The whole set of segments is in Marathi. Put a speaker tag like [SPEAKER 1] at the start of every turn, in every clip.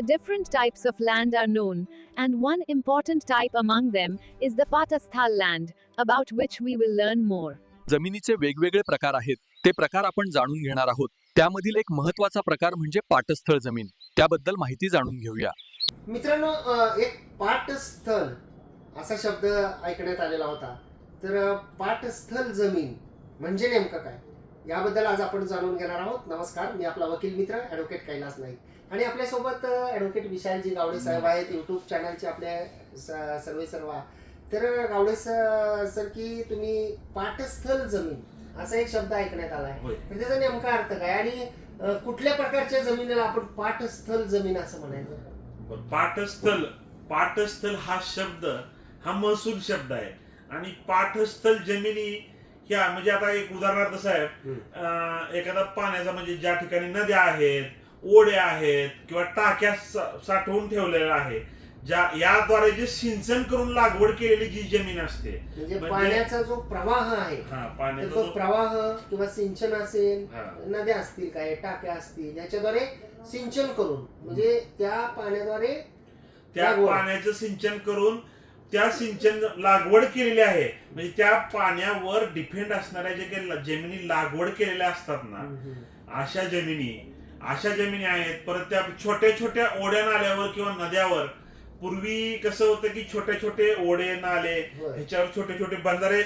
[SPEAKER 1] the different types of land are known, and one important type among them is the Patasthal land, about which we will learn more.
[SPEAKER 2] जमिनीचे वेगवेगळे प्रकार आहेत. ते प्रकार आपण जाणून घेणार आहोत. त्यामधील एक महत्त्वाचा प्रकार म्हणजे पाटस्थळ जमीन. त्याबद्दल माहिती जाणून घेऊया.
[SPEAKER 3] मित्रांनो अ, एक पाटस्थल असा शब्द ऐकण्यात आलेला होता. तर अ, पाटस्थल जमीन म्हणजे नेमकं काय? याबद्दल आज आपण जाणून घेणार आहोत. नमस्कार मी आपला वकील मित्र ॲडव्होकेट कैलास नाईक. आणि आपल्यासोबत ॲडव्होकेट विशालजी गावडे साहेब आहेत युट्यूब चॅनलचे आपले स- सर्वे सर्व. तर गावडे सर की तुम्ही पाटस्थल जमीन असा एक शब्द ऐकण्यात आला आहे. तर त्याचा नेमका अर्थ काय? आणि कुठल्या प्रकारच्या जमिनीला आपण पाटस्थल जमीन असं म्हणायचं?
[SPEAKER 4] पाठस्थल पाठस्थल हा शब्द हा महसूल शब्द आहे. आणि पाठस्थल जमिनी ह्या म्हणजे आता एक उदाहरणार्थ साहेब एखादा पाण्याचा म्हणजे ज्या ठिकाणी नद्या आहेत ओढ्या आहेत किंवा टाक्या साठवून ठेवलेल्या आहे ज्या याद्वारे जे सिंचन करून लागवड केलेली जी जमीन असते
[SPEAKER 3] म्हणजे
[SPEAKER 4] म्हणजे-
[SPEAKER 3] पाण्याचा जो प्रवाह आहे
[SPEAKER 4] हा पाण्याचा
[SPEAKER 3] प्रवाह किंवा सिंचन असेल. नद्या असतील काय टाक्या असतील याच्याद्वारे सिंचन करून म्हणजे त्या पाण्याद्वारे
[SPEAKER 4] त्या. पाण्याचं सिंचन करून त्या सिंचन लागवड केलेली आहे म्हणजे त्या पाण्यावर डिपेंड असणाऱ्या जे काही जमिनी लागवड केलेल्या असतात ना अशा जमिनी अशा जमिनी आहेत. परत त्या छोट्या छोट्या ओढ्या नाल्यावर किंवा नद्यावर. पूर्वी कसं होतं की छोटे छोटे ओढे नाले
[SPEAKER 3] होय.
[SPEAKER 4] ह्याच्यावर छोटे छोटे बंधारे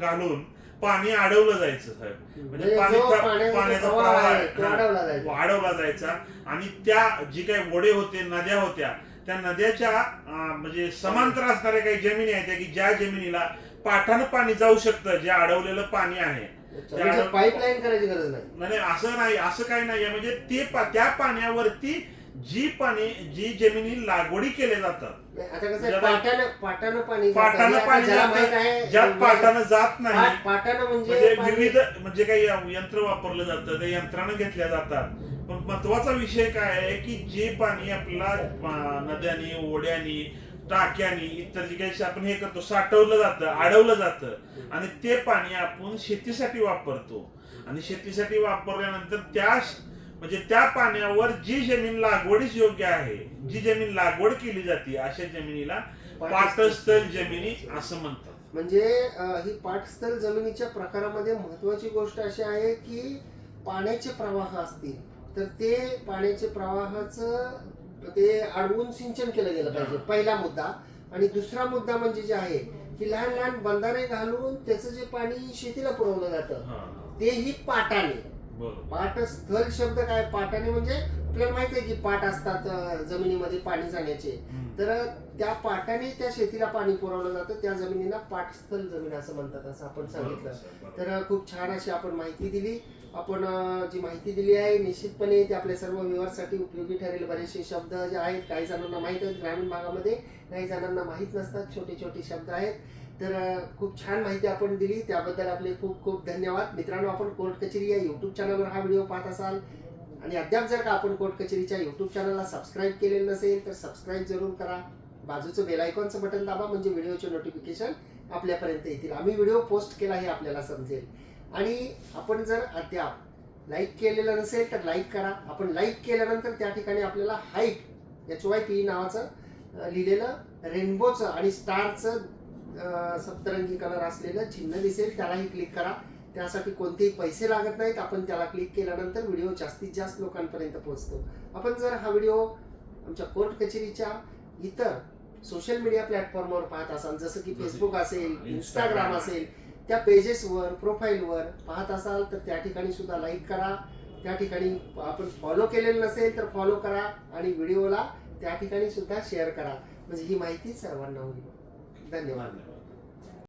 [SPEAKER 4] घालून पाणी अडवलं जायचं साहेब. म्हणजे
[SPEAKER 3] म्हणजे पाण्याचा प्रवाह. अडवला जायचा.
[SPEAKER 4] आणि त्या जी काही ओढे होते नद्या होत्या त्या नद्याच्या म्हणजे समांतर असणाऱ्या काही जमिनी आहेत की ज्या जमिनीला पाठानं पाणी जाऊ शकतं जे अडवलेलं पाणी आहे.
[SPEAKER 3] पाईपलाईन करायची गरज नाही.
[SPEAKER 4] नाही नाही, असं नाही असं काही नाही. म्हणजे ते त्या पाण्यावरती जी पाणी जी जमिनी लागवडी केल्या जातात.
[SPEAKER 3] पाटानं पाटानं पाणी
[SPEAKER 4] ज्यात पाटानं जात नाही.
[SPEAKER 3] पाट- पाटानं म्हणजे
[SPEAKER 4] म्हणजे विविध म्हणजे काही यंत्र वापरलं जातं त्या यंत्रानं घेतल्या जातात. पण महत्त्वाचा विषय काय आहे की जे पाणी आपल्याला अं, नद्यानी ओढ्यानी टाक्यानी इतर जे काही आपण हे करतो साठवलं जातं अडवलं जातं. आणि ते पाणी आपण शेतीसाठी वापरतो. आणि शेतीसाठी वापरल्यानंतर त्या म्हणजे त्या पाण्यावर जी जमीन लागवडीस योग्य आहे जी जमीन लागवड केली जाते अशा जमिनीला पाटस्थल जमिनी असं म्हणतात.
[SPEAKER 3] म्हणजे ही पाटस्थल जमिनीच्या प्रकारामध्ये महत्वाची गोष्ट अशी आहे की पाण्याचे प्रवाह असतील. तर ते पाण्याचे प्रवाहाचं ते अडवून सिंचन केलं गेलं पाहिजे. पहिला मुद्दा. आणि दुसरा मुद्दा म्हणजे जे आहे की लहान लहान बंधारे घालून त्याचं जे पाणी शेतीला पुरवलं जातं तेही पाटाने. पाटस्थल शब्द काय? पाटाने म्हणजे आपल्याला माहिती आहे की पाट असतात जमिनीमध्ये पाणी जाण्याचे. तर त्या पाटाने त्या शेतीला पाणी पुरवलं जातं त्या जमिनीला पाटस्थल जमीन असं म्हणतात असं आपण सांगितलं. तर खूप छान अशी आपण माहिती दिली. आपण जी माहिती दिली आहे निश्चितपणे ते आपल्या सर्व व्यवहारसाठी उपयोगी ठरेल. बरेचसे शब्द जे आहेत काही जणांना माहीत आहेत ग्रामीण भागामध्ये काही जणांना माहीत नसतात छोटे छोटे शब्द आहेत. तर खूप छान माहिती आपण दिली. त्याबद्दल आपले खूप खूप धन्यवाद. मित्रांनो आपण कोर्ट कचेरी या युट्यूब चॅनलवर हा व्हिडिओ पाहत असाल. आणि अद्याप जर का आपण कोर्ट कचेरीच्या युट्यूब चॅनलला सबस्क्राईब केलेलं नसेल तर सबस्क्राईब जरूर करा. बाजूचं बेल आयकॉनचं बटन दाबा म्हणजे व्हिडिओचे नोटिफिकेशन आपल्यापर्यंत येतील. आम्ही व्हिडिओ पोस्ट केला हे आपल्याला समजेल. आणि आपण जर अद्याप लाईक केलेलं नसेल तर लाईक करा. आपण लाईक केल्यानंतर त्या ठिकाणी आपल्याला हाईट एच वाय पी नावाचं लिहिलेलं रेनबोचं आणि स्टारचं सप्तरंगी कलर असलेलं चिन्ह दिसेल त्यालाही क्लिक करा. त्यासाठी कोणतेही पैसे लागत नाहीत आपण त्याला क्लिक केल्यानंतर व्हिडिओ जास्तीत जास्त लोकांपर्यंत पोहोचतो. आपण जर हा व्हिडिओ आमच्या कोर्ट कचेरीच्या इतर सोशल मीडिया प्लॅटफॉर्मवर पाहत असाल जसं की फेसबुक असेल इंस्टाग्राम असेल त्या पेजेसवर प्रोफाईलवर पाहत असाल तर त्या ठिकाणी सुद्धा लाईक करा. त्या ठिकाणी आपण फॉलो केलेलं नसेल तर फॉलो करा आणि व्हिडिओला त्या ठिकाणी सुद्धा शेअर करा. म्हणजे ही माहिती सर्वांना होईल.
[SPEAKER 4] धन्यवाद